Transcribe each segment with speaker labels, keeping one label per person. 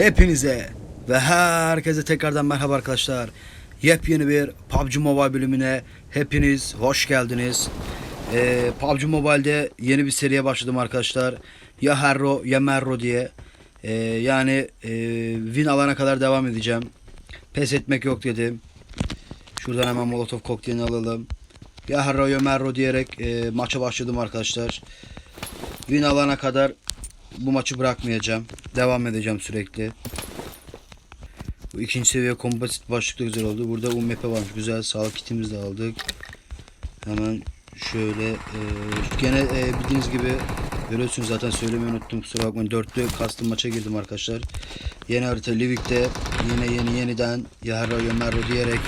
Speaker 1: Hepinize ve herkese tekrardan merhaba arkadaşlar. Yepyeni bir PUBG Mobile bölümüne hepiniz hoş geldiniz. Ee, PUBG Mobile'de yeni bir seriye başladım arkadaşlar. Ya Herro ya Merro diye. Ee, yani e, win alana kadar devam edeceğim. Pes etmek yok dedim. Şuradan hemen Molotov kokteylini alalım. Ya Herro ya Merro diyerek e, maça başladım arkadaşlar. Win alana kadar bu maçı bırakmayacağım. Devam edeceğim sürekli. Bu ikinci seviye kombasit başlıkta güzel oldu. Burada UMP varmış. Güzel sağlık kitimizi de aldık. Hemen şöyle e, gene e, bildiğiniz gibi görüyorsunuz zaten söylemeyi unuttum kusura bakmayın. Dörtlü custom maça girdim arkadaşlar. Yeni harita Livik'te yine yeni yeniden Yahra Yomerro diyerek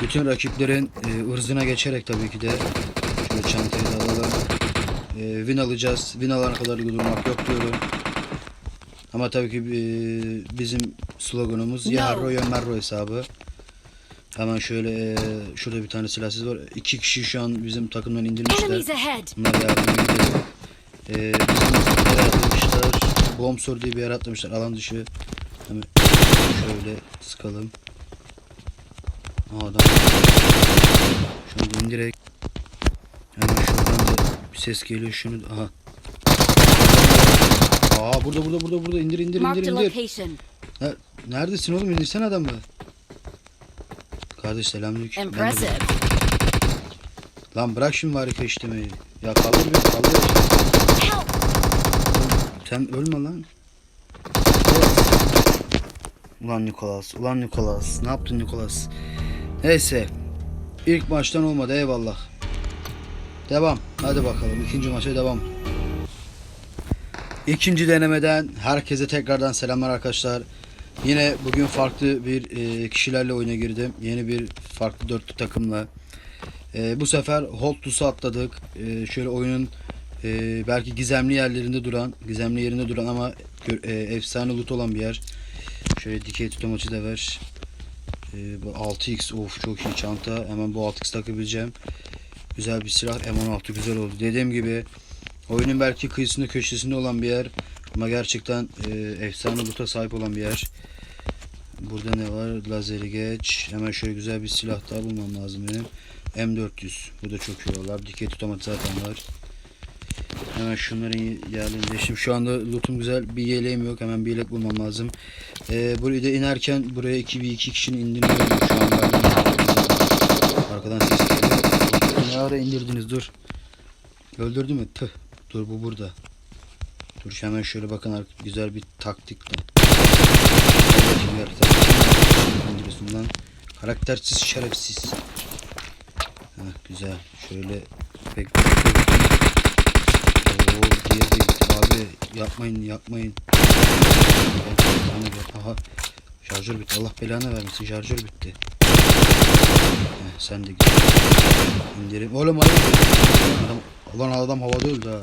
Speaker 1: bütün rakiplerin e, ırzına geçerek tabii ki de şöyle çantayı da alalım. E, win alacağız. Win alana kadar durmak yok diyorum. Ama tabii ki e, bizim sloganımız
Speaker 2: No.
Speaker 1: ya Merro hesabı. Hemen şöyle e, şurada bir tane silahsız var. İki kişi şu an bizim takımdan indirmişler. Bunlar yardım ediyor. E, bizim atlamışlar. Bomb sor diye bir yer atlamışlar. Alan dışı. Hemen şöyle sıkalım. Adam. Şunu indirek. Hemen şuradan da bir ses geliyor. Şunu aha. Aa burada burada burada burada indir indir indir indir. Ne- Neredesin oğlum indirsene adamı. Kardeş selamünaleyküm.
Speaker 2: Impressive.
Speaker 1: Lan bırak şimdi harika işlemeyi. Ya kaldır beni kaldır.
Speaker 2: Help!
Speaker 1: Sen ölme lan. Ulan Nikolas, ulan Nikolas. Ne yaptın Nikolas? Neyse. İlk maçtan olmadı eyvallah. Devam. Hadi bakalım ikinci maça devam. İkinci denemeden herkese tekrardan selamlar arkadaşlar. Yine bugün farklı bir e, kişilerle oyuna girdim. Yeni bir farklı dörtlü takımla. E, bu sefer Hold Tus'u atladık. E, şöyle oyunun belki gizemli yerlerinde duran, gizemli yerinde duran ama efsane loot olan bir yer. Şöyle dikey tutamaçı da ver. Bu 6x of çok iyi çanta. Hemen bu 6x takabileceğim. Güzel bir silah. M16 güzel oldu. Dediğim gibi oyunun belki kıyısında köşesinde olan bir yer. Ama gerçekten e, efsane loot'a sahip olan bir yer. Burada ne var? Lazeri geç. Hemen şöyle güzel bir silah daha bulmam lazım benim. M400. Bu da çok iyi olur. Dikey tutamat zaten var. Hemen şunların yerlerine değiştim. Şu anda lootum güzel. Bir yeleğim yok. Hemen bir yelek bulmam lazım. Ee, buraya inerken buraya 2 bir 2 kişinin indiğini şu an. ben. Arkadan ses. Ne ara indirdiniz dur. Öldürdü mü? Tüh. Dur bu burada. Dur hemen şöyle bakın güzel bir taktikle. İndiriyorsun lan. Karaktersiz şerefsiz. Ha, güzel. Şöyle pek Oo, diğeri. Abi yapmayın yapmayın. Aha. Şarjör bitti. Allah belanı vermesin. Şarjör bitti. Heh, sen de git. İndirim. Oğlum hayır. Adam, ulan adam havada öldü ha.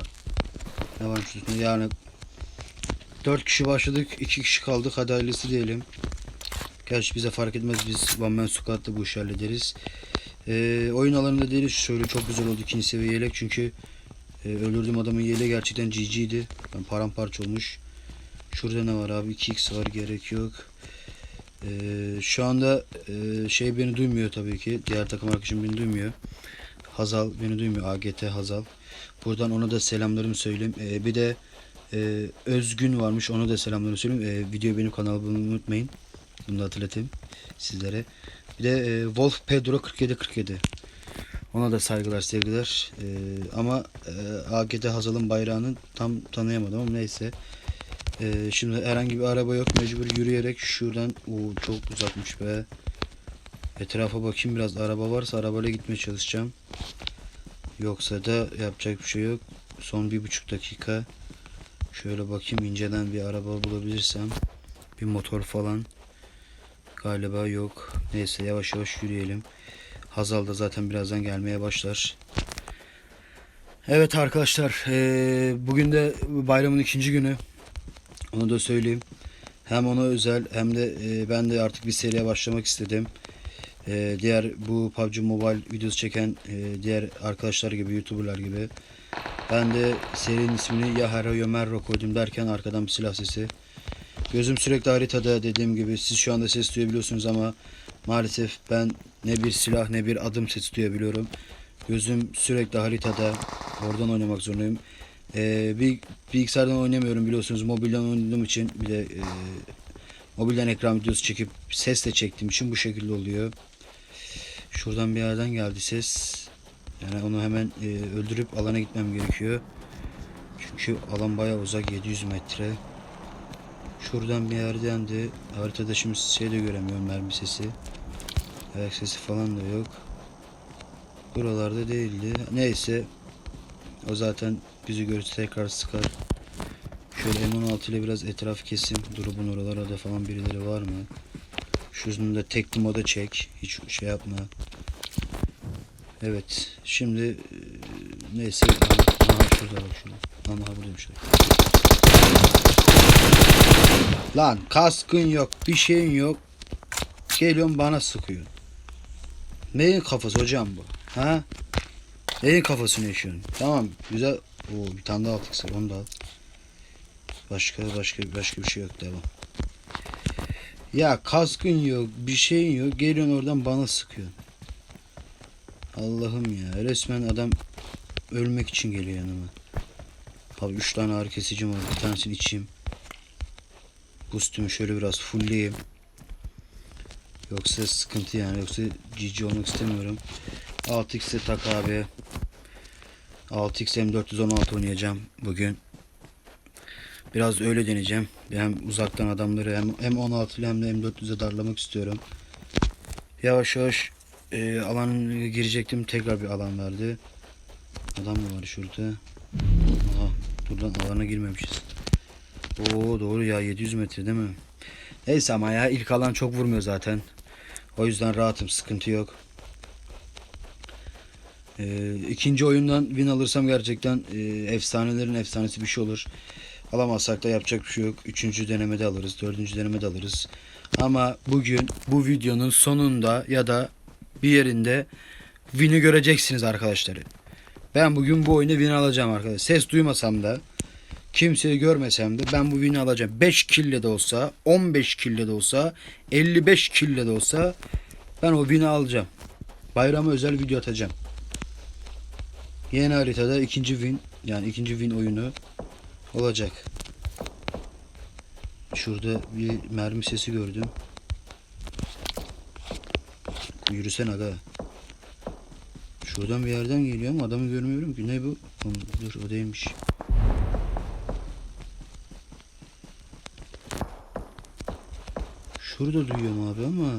Speaker 1: Ne varmış üstünde yani. 4 kişi başladık. 2 kişi kaldık. Hadi hayırlısı diyelim. Gerçi bize fark etmez. Biz One Man Squad'da bu işi hallederiz. Ee, oyun alanında değiliz. Şöyle çok güzel oldu ikinci seviye yelek çünkü e, öldürdüğüm adamın yeleği gerçekten GG'ydi. Ben paramparça olmuş. Şurada ne var abi? 2x var gerek yok. Ee, şu anda e, şey beni duymuyor tabii ki. Diğer takım arkadaşım beni duymuyor. Hazal beni duymuyor. AGT Hazal. Buradan ona da selamlarımı söyleyeyim. Ee, bir de e, Özgün varmış. Ona da selamlarımı söyleyeyim. Ee, videoyu benim kanalıma bulmayı unutmayın. Bunu da hatırlatayım sizlere. Bir de e, Wolf Pedro 4747. Ona da saygılar sevgiler. Ee, ama e, AGT Hazal'ın bayrağını tam tanıyamadım ama neyse. Ee, şimdi herhangi bir araba yok. Mecbur yürüyerek şuradan o çok uzakmış be. Etrafa bakayım biraz araba varsa arabayla gitmeye çalışacağım. Yoksa da yapacak bir şey yok. Son bir buçuk dakika. Şöyle bakayım inceden bir araba bulabilirsem. Bir motor falan. Galiba yok. Neyse yavaş yavaş yürüyelim. Hazal da zaten birazdan gelmeye başlar. Evet arkadaşlar eee, bugün de bayramın ikinci günü. Onu da söyleyeyim. Hem ona özel hem de eee, ben de artık bir seriye başlamak istedim. Eee, diğer bu PUBG Mobile videosu çeken eee, diğer arkadaşlar gibi YouTuber'lar gibi. Ben de serinin ismini ya Hero ya Merro koydum derken arkadan bir silah sesi. Gözüm sürekli haritada dediğim gibi siz şu anda ses duyabiliyorsunuz ama maalesef ben ne bir silah ne bir adım sesi duyabiliyorum. Gözüm sürekli haritada. Oradan oynamak zorundayım. Ee, bir bilgisayardan oynamıyorum biliyorsunuz. Mobilden oynadığım için bir de e, mobilden ekran videosu çekip sesle çektiğim için bu şekilde oluyor. Şuradan bir yerden geldi ses. Yani onu hemen e, öldürüp alana gitmem gerekiyor. Çünkü alan bayağı uzak 700 metre. Şuradan bir yerden de haritada şimdi şey de göremiyorum mermi sesi. Ayak sesi falan da yok. Buralarda değildi. Neyse. O zaten bizi görürse tekrar sıkar. Şöyle M16 ile biraz etraf kesim. Drop'un oralarda falan birileri var mı? Şunu da tekli moda çek. Hiç şey yapma. Evet. Şimdi e, neyse. Aha şurada bak şurada. Aha buradaymış. Lan kaskın yok. Bir şeyin yok. Geliyorsun bana sıkıyorsun. Neyin kafası hocam bu? Ha? Neyin kafasını yaşıyorsun? Tamam güzel. Oo bir tane daha var. Onu da al. Başka başka başka bir şey yok devam. Ya kaskın yok, bir şeyin yok. Geliyorsun oradan bana sıkıyorsun. Allah'ım ya. Resmen adam ölmek için geliyor yanıma. Abi 3 tane ağrı kesicim var. Bir tanesini içeyim. Boost'umu şöyle biraz fullleyeyim. Yoksa sıkıntı yani. Yoksa GG olmak istemiyorum. 6x'e tak abi. 6x M416 oynayacağım bugün. Biraz öyle deneyeceğim. Hem uzaktan adamları hem, hem 16 ile hem de M400'e darlamak istiyorum. Yavaş yavaş e, alan girecektim. Tekrar bir alan verdi. Adam mı var şurada? Aha, buradan alana girmemişiz. Oo doğru ya 700 metre değil mi? Neyse ama ya ilk alan çok vurmuyor zaten. O yüzden rahatım sıkıntı yok. Ee, ikinci oyundan win alırsam gerçekten e, efsanelerin efsanesi bir şey olur. Alamazsak da yapacak bir şey yok. Üçüncü denemede alırız. Dördüncü denemede alırız. Ama bugün bu videonun sonunda ya da bir yerinde win'i göreceksiniz arkadaşlar. Ben bugün bu oyunu win alacağım arkadaşlar. Ses duymasam da kimseyi görmesem de ben bu win'i alacağım. 5 kille de olsa 15 kille de olsa 55 kille de olsa ben o win'i alacağım. Bayrama özel video atacağım. Yeni haritada ikinci win yani ikinci win oyunu olacak. Şurada bir mermi sesi gördüm. Yürüsen aga. Şuradan bir yerden geliyor ama adamı görmüyorum ki. Ne bu? Dur o değilmiş. Şurada duyuyorum abi ama.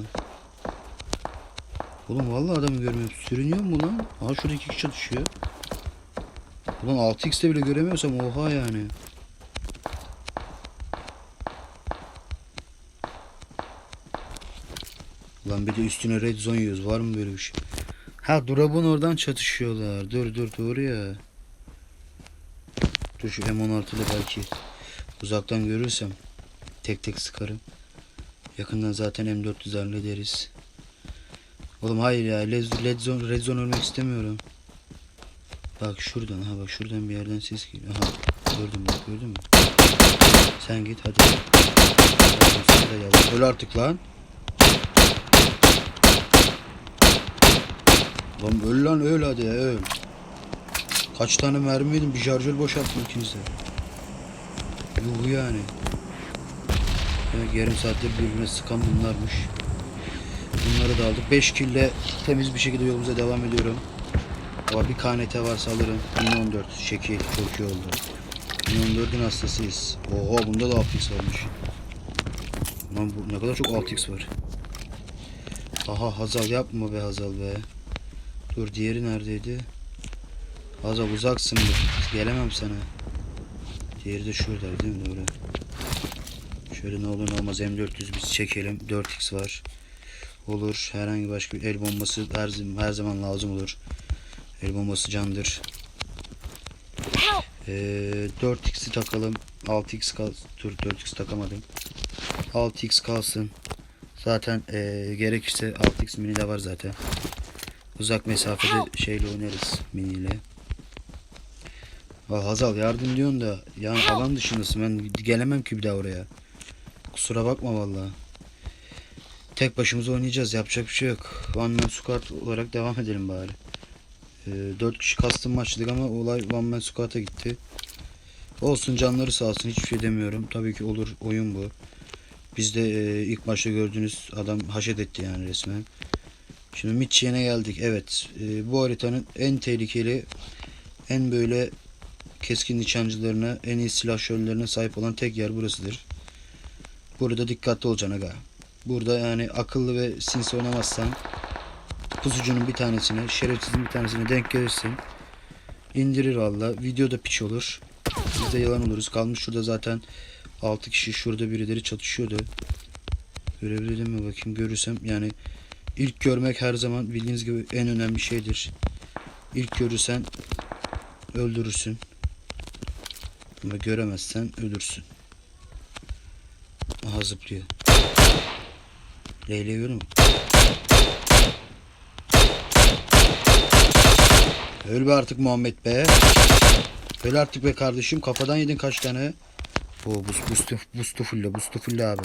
Speaker 1: Oğlum vallahi adamı görmüyorum. Sürünüyor mu lan? Aha şurada iki kişi çatışıyor. Ulan 6x'te bile göremiyorsam oha yani. Lan bir de üstüne red zone yiyoruz. Var mı böyle bir şey? Ha drop'un oradan çatışıyorlar. Dur dur doğru ya. Dur şu M16 ile belki uzaktan görürsem tek tek sıkarım. Yakından zaten M400 hallederiz. Oğlum hayır ya. Led, led zone, red zone ölmek istemiyorum. Bak şuradan ha bak şuradan bir yerden ses geliyor. Aha gördüm bak gördün mü? Sen git hadi. Öl artık lan. Lan öl lan öl hadi ya, öl. Kaç tane mermi yedim bir şarjör boşalttım ikinize. Yuh yani. Demek yarım saattir birbirine sıkan bunlarmış. Bunları da aldık. 5 kille temiz bir şekilde yolumuza devam ediyorum. Ama bir KNT varsa alırım. 1014 şekil çok iyi oldu. 1014'ün hastasıyız. Oha bunda da 6x varmış. Lan bu ne kadar çok 6x var. Aha Hazal yapma be Hazal be. Dur diğeri neredeydi? Hazal uzaksın. Gelemem sana. Diğeri de şurada değil mi? Doğru. Şöyle ne olur ne olmaz M400 biz çekelim. 4x var. Olur. Herhangi başka bir el bombası her, her zaman lazım olur. El bombası candır. Ee, 4x'i takalım. 6x kal. Dur 4x takamadım. 6x kalsın. Zaten ee, gerekirse 6x mini de var zaten. Uzak mesafede şeyle oynarız mini ile. Hazal yardım diyorsun da yani alan dışındasın ben gelemem ki bir daha oraya. kusura bakma vallahi. Tek başımıza oynayacağız. Yapacak bir şey yok. One Man Squad olarak devam edelim bari. Ee, 4 kişi custom maçladık ama olay One Man Squad'a gitti. Olsun canları sağ olsun. Hiçbir şey demiyorum. Tabii ki olur. Oyun bu. Biz de e, ilk başta gördüğünüz adam haşet etti yani resmen. Şimdi Mitchien'e geldik. Evet. e, bu haritanın en tehlikeli, en böyle keskin nişancılarına, en iyi silahşörlerine sahip olan tek yer burasıdır. Burada dikkatli olacaksın aga. Burada yani akıllı ve sinsi oynamazsan pusucunun bir tanesine, şerefsizin bir tanesine denk gelirsin. indirir valla. Videoda piç olur. Biz de yalan oluruz. Kalmış şurada zaten 6 kişi şurada birileri çatışıyordu. Görebildim mi bakayım görürsem yani ilk görmek her zaman bildiğiniz gibi en önemli şeydir. İlk görürsen öldürürsün. Ama göremezsen ölürsün. Aha zıplıyor. Leyleği görüyor musun? Öl be artık Muhammed be. Öl artık be kardeşim. Kafadan yedin kaç tane. Buz buz buz fulle buz fulle abi.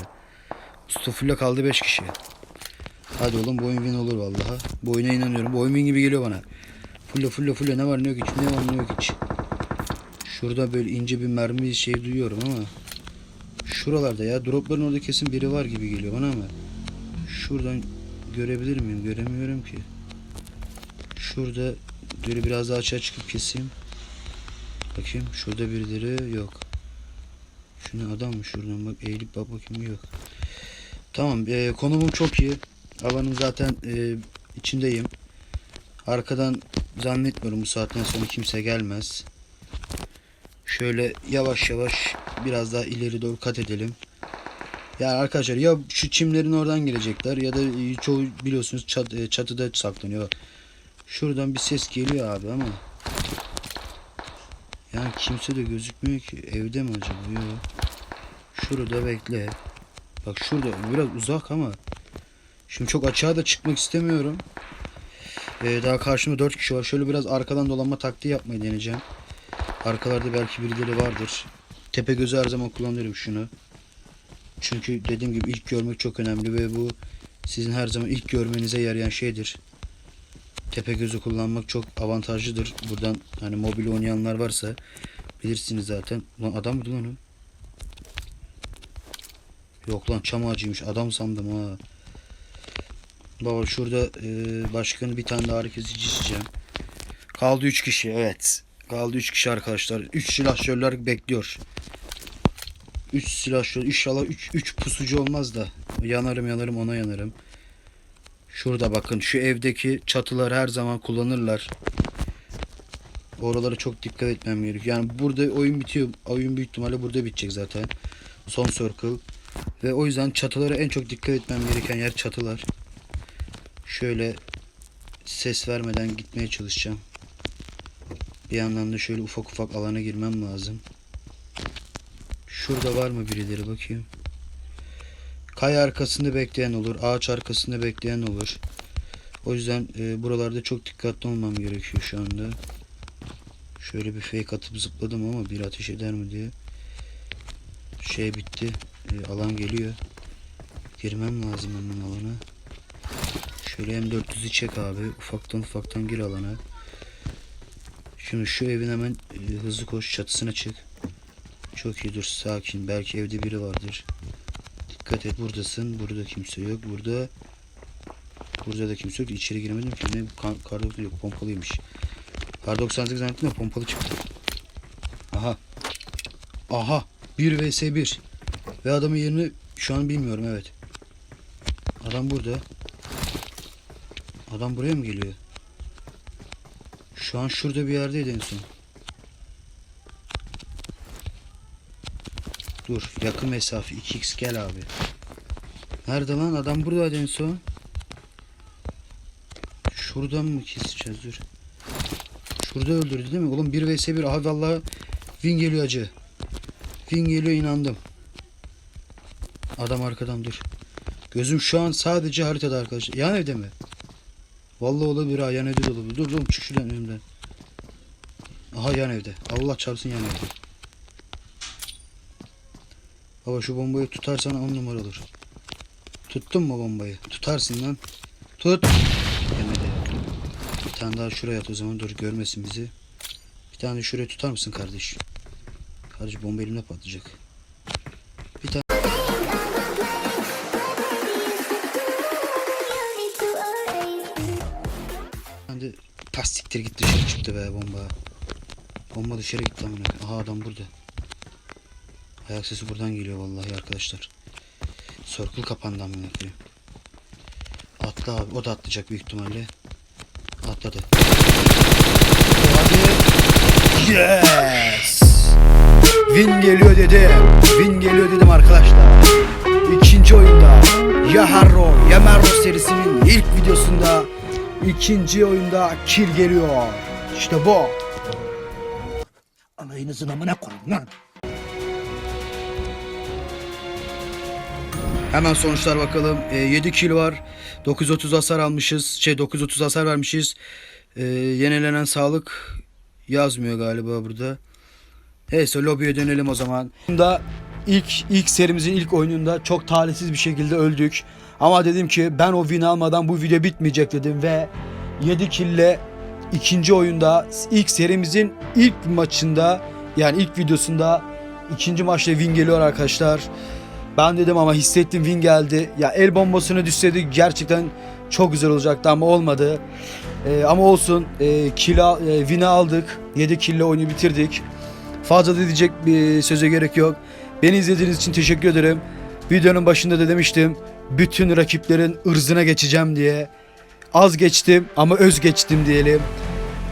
Speaker 1: Buz fulle kaldı 5 kişi. Hadi oğlum bu oyun win olur vallahi. Bu oyuna inanıyorum. Bu oyun win gibi geliyor bana. Fulle fulle fulle ne var ne yok hiç ne var ne yok hiç. Şurada böyle ince bir mermi şey duyuyorum ama. Şuralarda ya dropların orada kesin biri var gibi geliyor bana ama. Şuradan görebilir miyim? Göremiyorum ki. Şurada böyle biraz daha açığa çıkıp keseyim. Bakayım şurada birileri yok. Şuna adam mı şuradan bak eğilip bak bakayım yok. Tamam e, konumum çok iyi. Alanın zaten e, içindeyim. Arkadan zannetmiyorum bu saatten sonra kimse gelmez. Şöyle yavaş yavaş biraz daha ileri doğru kat edelim. Yani arkadaşlar ya şu çimlerin oradan gelecekler ya da e, çoğu biliyorsunuz çat, e, çatıda saklanıyor. Şuradan bir ses geliyor abi ama. Yani kimse de gözükmüyor ki. Evde mi acaba? Yok. Şurada bekle. Bak şurada biraz uzak ama. Şimdi çok açığa da çıkmak istemiyorum. Ee, daha karşımda 4 kişi var. Şöyle biraz arkadan dolanma taktiği yapmayı deneyeceğim. Arkalarda belki birileri vardır. Tepe gözü her zaman kullanıyorum şunu. Çünkü dediğim gibi ilk görmek çok önemli ve bu sizin her zaman ilk görmenize yarayan şeydir. Tepe gözü kullanmak çok avantajlıdır. Buradan hani mobil oynayanlar varsa bilirsiniz zaten. Lan adam mıydı lan o? Yok lan çam ağacıymış. Adam sandım ha. Baba şurada e, başkanı bir tane daha hareket edici isteyeceğim. Kaldı 3 kişi evet. Kaldı 3 kişi arkadaşlar. 3 silahşörler bekliyor. 3 silahşör. İnşallah 3 3 pusucu olmaz da. Yanarım yanarım ona yanarım. Şurada bakın şu evdeki çatılar her zaman kullanırlar. Oralara çok dikkat etmem gerekiyor. Yani burada oyun bitiyor. Oyun büyük ihtimalle burada bitecek zaten. Son circle. Ve o yüzden çatılara en çok dikkat etmem gereken yer çatılar. Şöyle ses vermeden gitmeye çalışacağım. Bir yandan da şöyle ufak ufak alana girmem lazım. Şurada var mı birileri bakayım. Kaya arkasında bekleyen olur. Ağaç arkasında bekleyen olur. O yüzden e, buralarda çok dikkatli olmam gerekiyor şu anda. Şöyle bir fake atıp zıpladım ama bir ateş eder mi diye. Şey bitti. E, alan geliyor. Girmem lazım hemen alana. Şöyle M400'ü çek abi. Ufaktan ufaktan gir alana. Şimdi şu evin hemen e, hızlı koş çatısına çık. Çok iyi dur sakin. Belki evde biri vardır. Dikkat et buradasın. Burada kimse yok. Burada burada da kimse yok. İçeri giremedim ki. Ne kar, kar 98 yok. Pompalıymış. Kar 98 zannettim de pompalı çıktı. Aha. Aha. 1 vs 1. Ve adamın yerini şu an bilmiyorum evet. Adam burada. Adam buraya mı geliyor? Şu an şurada bir yerdeydi en son. Dur yakın mesafe 2x gel abi. Nerede lan adam buradaydı en son. Şuradan mı keseceğiz dur. Şurada öldürdü değil mi? Oğlum 1 vs 1 aha vallahi win geliyor acı. Win geliyor inandım. Adam arkadan dur. Gözüm şu an sadece haritada arkadaşlar. Yan evde mi? Vallahi olabilir ha yan evde de olabilir. Dur dur çık şuradan önümden. Aha yan evde. Allah çarpsın yan evde. Baba şu bombayı tutarsan on numara olur. Tuttun mu bombayı? Tutarsın lan. Tut. Yemedi. Bir tane daha şuraya at o zaman dur görmesin bizi. Bir tane şuraya tutar mısın kardeş? Kardeş bomba elimde patlayacak. Bir tane Ben de tastiktir gitti dışarı çıktı be bomba. Bomba dışarı gitti amına. Aha adam burada. Ayak sesi buradan geliyor vallahi arkadaşlar. Circle kapandı amına koyayım. Atla abi. O da atlayacak büyük ihtimalle. Atladı. Hadi. Yes! Win geliyor dedim. Win geliyor dedim arkadaşlar. İkinci oyunda ya Harro ya Merro serisinin ilk videosunda ikinci oyunda kill geliyor. İşte bu.
Speaker 2: Alayınızın amına koyun lan.
Speaker 1: Hemen sonuçlar bakalım. E, 7 kill var. 930 hasar almışız. Şey 930 hasar vermişiz. E, yenilenen sağlık yazmıyor galiba burada. Neyse lobiye dönelim o zaman. Bunda ilk ilk serimizin ilk oyununda çok talihsiz bir şekilde öldük. Ama dedim ki ben o win almadan bu video bitmeyecek dedim ve 7 kille ikinci oyunda ilk serimizin ilk maçında yani ilk videosunda ikinci maçta win geliyor arkadaşlar. Ben dedim ama hissettim win geldi. Ya el bombasına düşseydi gerçekten çok güzel olacaktı ama olmadı. Ee, ama olsun. E, kill, al- e, win'i aldık. 7 kille oyunu bitirdik. Fazla da diyecek bir söze gerek yok. Beni izlediğiniz için teşekkür ederim. Videonun başında da demiştim. Bütün rakiplerin ırzına geçeceğim diye. Az geçtim ama öz geçtim diyelim.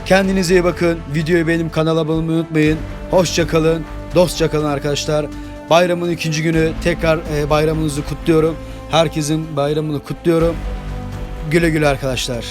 Speaker 1: Kendinize iyi bakın. Videoyu benim kanala abone olmayı unutmayın. Hoşça kalın. Dostça kalın arkadaşlar. Bayramın ikinci günü tekrar e, bayramınızı kutluyorum. Herkesin bayramını kutluyorum. Güle güle arkadaşlar.